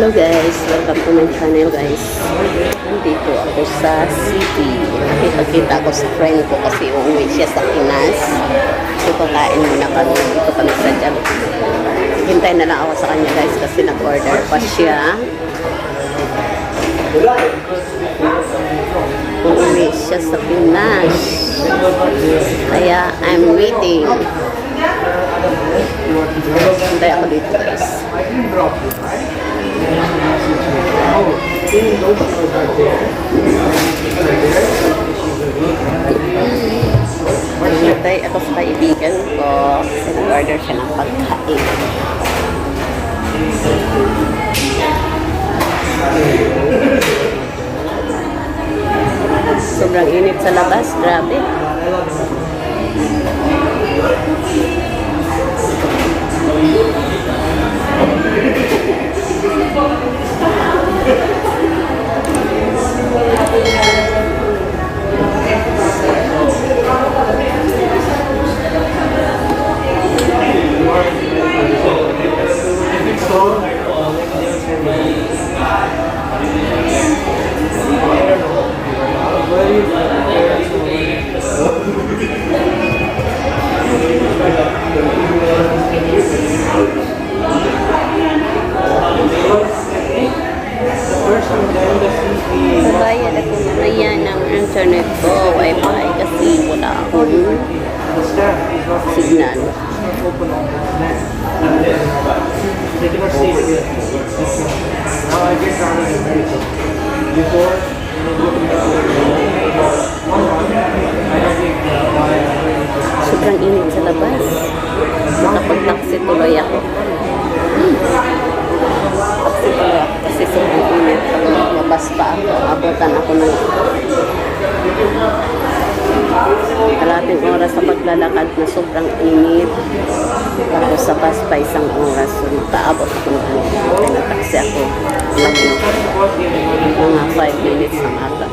Hello guys, welcome to my channel guys. Nandito ako sa city. Nakita-kita ko sa friend ko kasi uuwi siya sa Pinas. So kakain muna kami. Dito kami sa Jollibee. Hintay na lang ako sa kanya guys kasi nag-order pa siya. Uuwi siya sa Pinas. Kaya I'm waiting. Hintay ako dito guys. Naghintay ako sa kaibigan ko kasi nag-order siya ng pagkain. Sobrang init sa labas, grabe. Thank you. Babayad ako mamaya ng internet ko, wifi, kasi wala akong signal. Sobrang init sa labas. Nakapag-taxi tuloy ako. Hmm. Taxi tuloy ako kasi sobrang init. Pag lumabas pa ako, abutan ako ng kalating oras sa paglalakad na sobrang init. Tapos sa bus pa isang oras. So, makaabot ako ng ano. Kaya na-taxi ako. Lagi mga 5 minutes ang ata.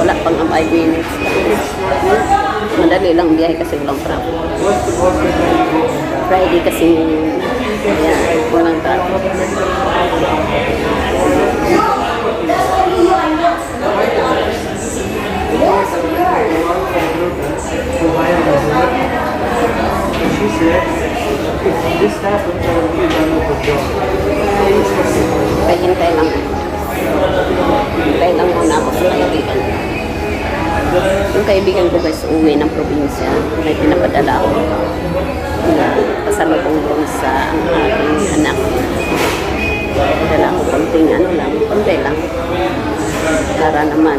Wala pang ang 5 minutes. Madali lang biyahe kasi walang traffic. Friday kasi yeah, walang traffic. She said, if this happens, I will be done with job. Kaya hintay lang. Hintay lang muna ako sa kaibigan ko. Ko guys, uwi ng probinsya. May pinapadala ako. Pasalubong doon sa ang aking anak. Dala ako konting ano lang, konti lang. Para naman,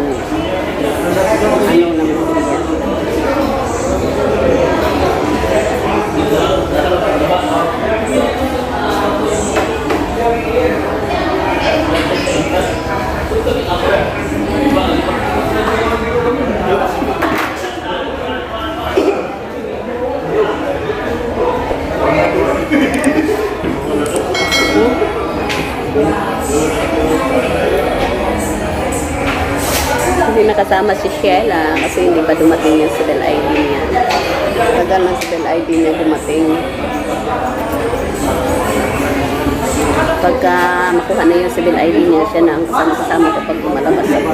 ano naman. Hindi nakasama si Sheila kasi hindi pa dumating yung niya. Tagal ng civil ID niya dumating. Pagka makuha na yung civil ID niya, siya na ang kasama-kasama kapag lumalabas ako.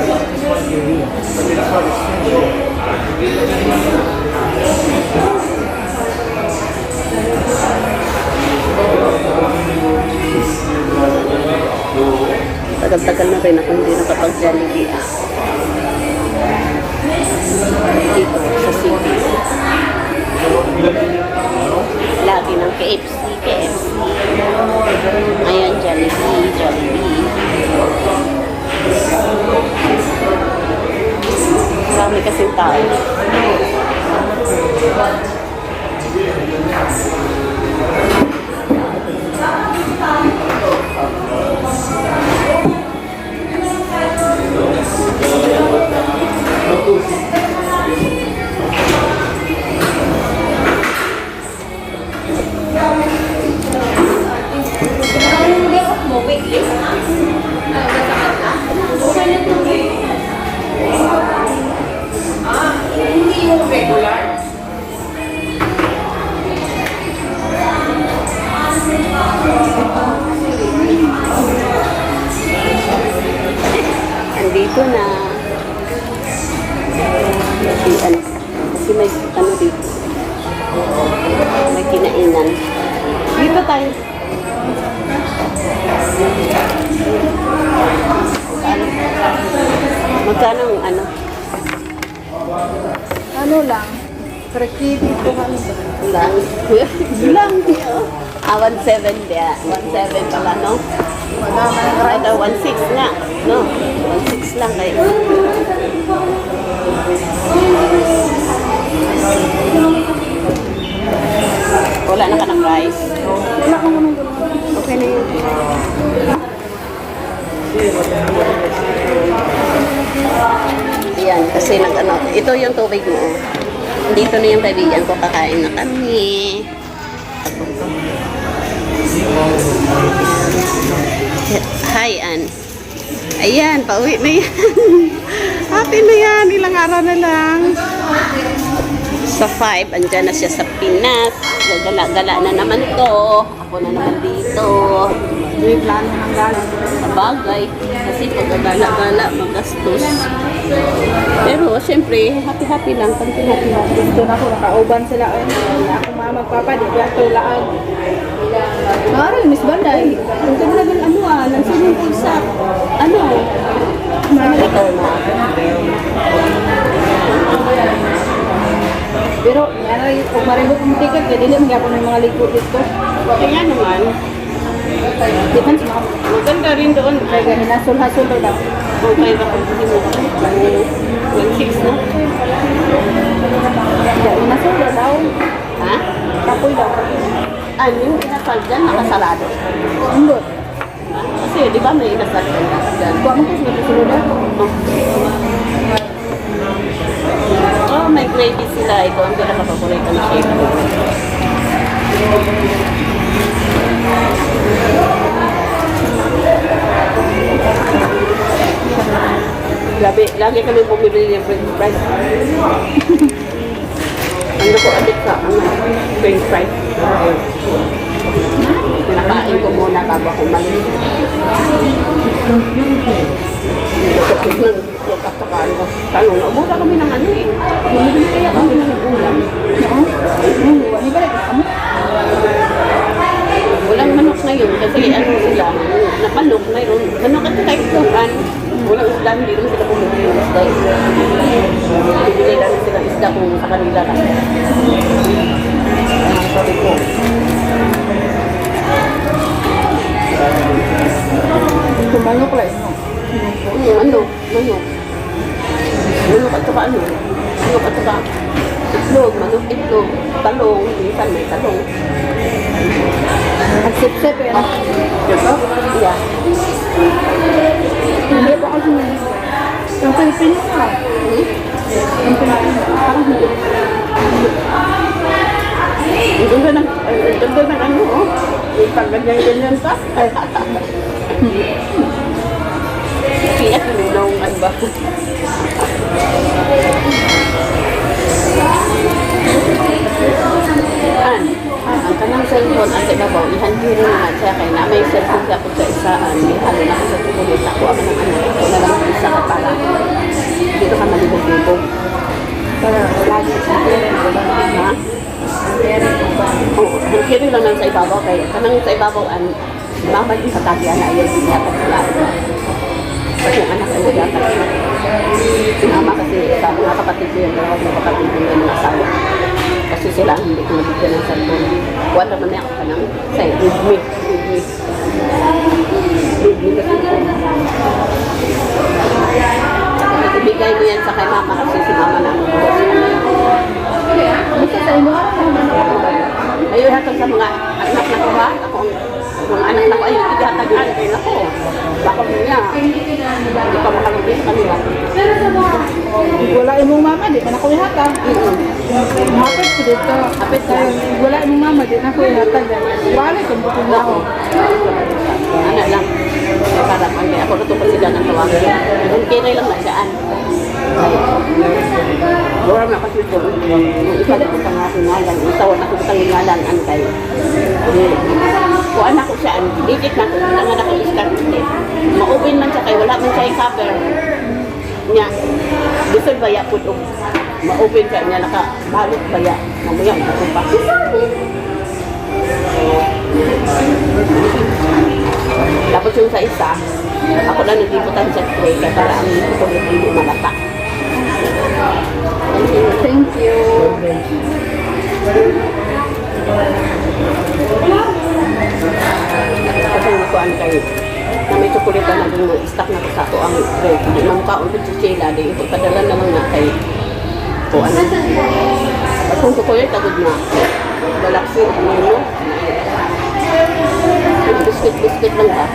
Tagal-tagal na rin ako hindi nakapag-Jollibee ah. Dito sa city. Lagi ng KFC, KFC. Ayan, Jollibee, Jollibee. Marami kasing tao. Thank you. Magkano ang ano? Ano lang? Prekiti ko kami. Lang. Lang. Ah, 1.7 dia. 1.7 pala, no? Madama ng Ay, 1.6 nga. No? 1.6 lang kayo. Wala na ka ng rice. Wala ko naman Okay na yun. Kasi nag ano, ito yung tubig mo. Dito na yung kaibigan ko, kakain na kami. Hi, Ann. Ayan, pauwi na yan. Happy na yan, ilang araw na lang. Sa 5, andyan na siya sa Pinas. Gagala-gala na naman to. Ako na naman dito. May plano ng galang. Sa bagay. Kasi pag gagala-gala, magastos. Pero, syempre, happy-happy lang. Kanti happy-happy. Dito na ako, nakauban sila. Ay, akong mama magpapa, di ba ito laan. Miss Banday. Ang ganda ng ano ah, ng swimming pool sa, ano, Malito. Pero, ay, kung maribot yung ticket, kaya dili mo gyapon ng mga ligo dito. kaya naman, Di man sa mga maganda rin doon. kaya ganin na sul-hasul daw. Okay ba kung hindi mo kami? 1.6 na? Kaya inasul daw. Ha? Kapoy daw. Ano yung inasal dyan? Nakasarado. Undot. Kasi, di ba may inasal dyan? Kuha mo kasi nagsusunod na. Oh, may gravy sila. Ito ang pinaka-paborito na shape ko. Lagi, kami bumibili ng french fries. ano ko adik sa ano, french fries. Pinakain ko muna bago ako malis. Tanong, naubula kami ng ano eh. Bumibili kaya kami ng ulam. Hmm, wala ba rin kamo? Walang manok ngayon kasi ano sila, napanok mayroon. Manok at saka isdan. Walang isda, hindi naman sila bumibili ng isda. Bibili lang sila isda kung sa kanila lang. Ah, sabi ko, Tumanok lang. no? ano, manok, manok. Manok at saka ano, manok at saka itlog, manok itlog, talong, minsan may talong. Ang sip-sip eh. ano? Yeah. Hindi pa kasi yung Pilipino na. Yung Pilipino. Parang hindi. Ang ganda ng, ang ganda ng ano, oh. Pang ganyan-ganyan pa. Kaya ano ba? An, ang kanang cellphone, ang tibabaw, ihandiri naman siya kay na may cellphone siya kung sa isaan, may halo na sa tuloy, ako ako ng ano, ako na lang ang isa ka para. Dito ka malibog-libog. Para lagi sa Ha? Oo, ang kiri lang lang sa ibabaw kay kanang sa ibabaw an mama din sa tagyan na ayaw din dapat sila. Kasi yung anak ay dapat. Si mama kasi sa mga kapatid ko yun, mga mga kapatid ko ng asawa. Kasi sila hindi ko nabigyan ng cellphone. Wala naman niya ako kanang sa give me, give me. Give me cellphone. Kasi ibigay mo yan sa kay mama kasi si mama na Basta sa ino, Ayun hatag sa mga anak na ko ha. Ako, mga anak na ko ayun, igatagan. Kaya nako, baka mo niya. Hindi pa makalagay sa kanila. wala imong mama, di man ako ihatag. Hapit ko dito. Hapit tayo. Wala imong mama, di na ako ihatag. Wala kung bukong na ako. Ano lang. Para pag ako na ito kasi dyan ang tawagin. Ang kinay lang na siyaan. Wala na kasi ito. Yung isa na kong pangasingalan. Yung tawa na kong pangasingalan. Ang kayo. Kung anak ko siyaan, digit na ko. Ang anak ko is Maubin man siya kay wala man siya i-cover. Nya, Lisod baya po ito. Ma-open ka niya, nakabalot baya. Mamaya, pa. Tapos yung sa isa, ako lang naglibutan sa tray kaya para ang ito hindi malata. Thank you. Kasi nakuhaan kayo na may tsukulita na mo stock na sa ato ang tray. Hindi man kaon ko Sheila, di ipagpadala na lang na kay ko ano. At kung tukoy, tagod na. Galaxy, ano yun? Biscuit-biscuit lang ba?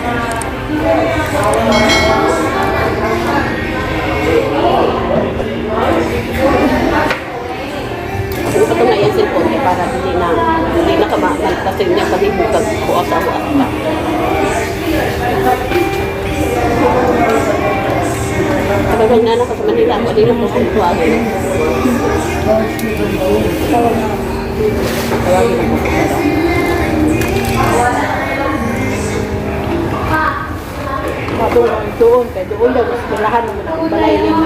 Doon, doon, kaya doon daw, mas balahan mo na ang balay rin.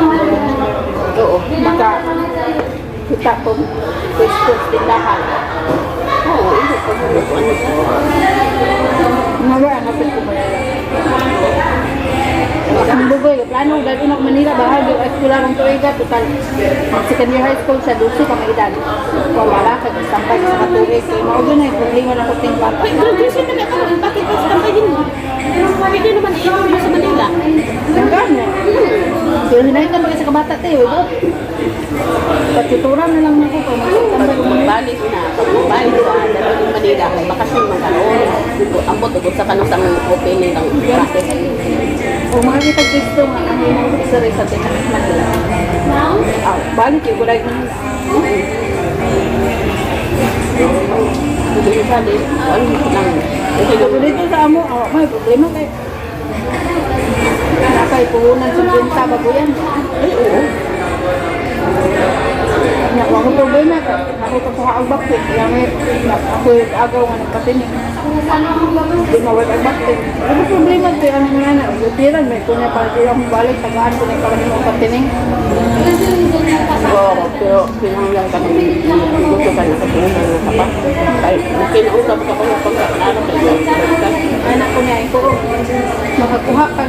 Oo. Maka, kita ko, pwesto, tindahan. Oo, hindi ko mo ano ka. Nawa, napit ko Manila. Ang bugoy, plano, dahil unak Manila, bahagi, ay kula ng tuiga, total. Second year high school sa Duso, kang edad. Kung wala ka, sampay sa katuig, kaya maudo na yung problema ng kuting bata. Wait, graduation na ako. Bakit pa sa tampayin mo? Pwede naman iyon mo sa Manila. Ang gana. Kaya hinahit ka sa kabata, tayo, ito. Patuturan na lang ako kung ko Manila. Balik na. Balik ka, dahil yung Manila, may bakasyon man karoon. Ambot, ubot sa kanong sang opening ng practice. Kung makakita gusto nga, ang hinahit sa rin sa tinamit Manila. Ah, balik yung. Hindi ko sa din. Ano ko lang. Ito yung dito sa amo, oh, may problema kay Nakay puhunan sa benta ba po yan? Ay, oo. Nakuha ko problema ka. Nakita ko ang bakit. Kaya may ako yung agaw nga nagpatinig. Hindi mawag ang bakit. Ano problema yung ano nga na. Butiran may kunya para di ako balik. Tagaan ko na parang yung patinig. Oo, pero pinangyan ka ng gusto ka na katulungan na ka pa. Ay, kinausap ka ko na pagkakalaro ka iyo. Anak ko niya ko. Makakuha ka.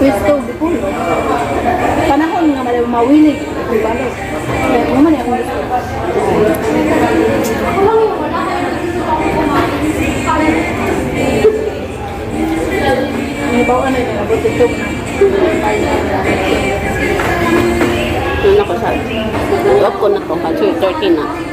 Pwesto, bukul. Panahon nga malaw mawilig. Ang balik. Kaya naman yung gusto. Yun ako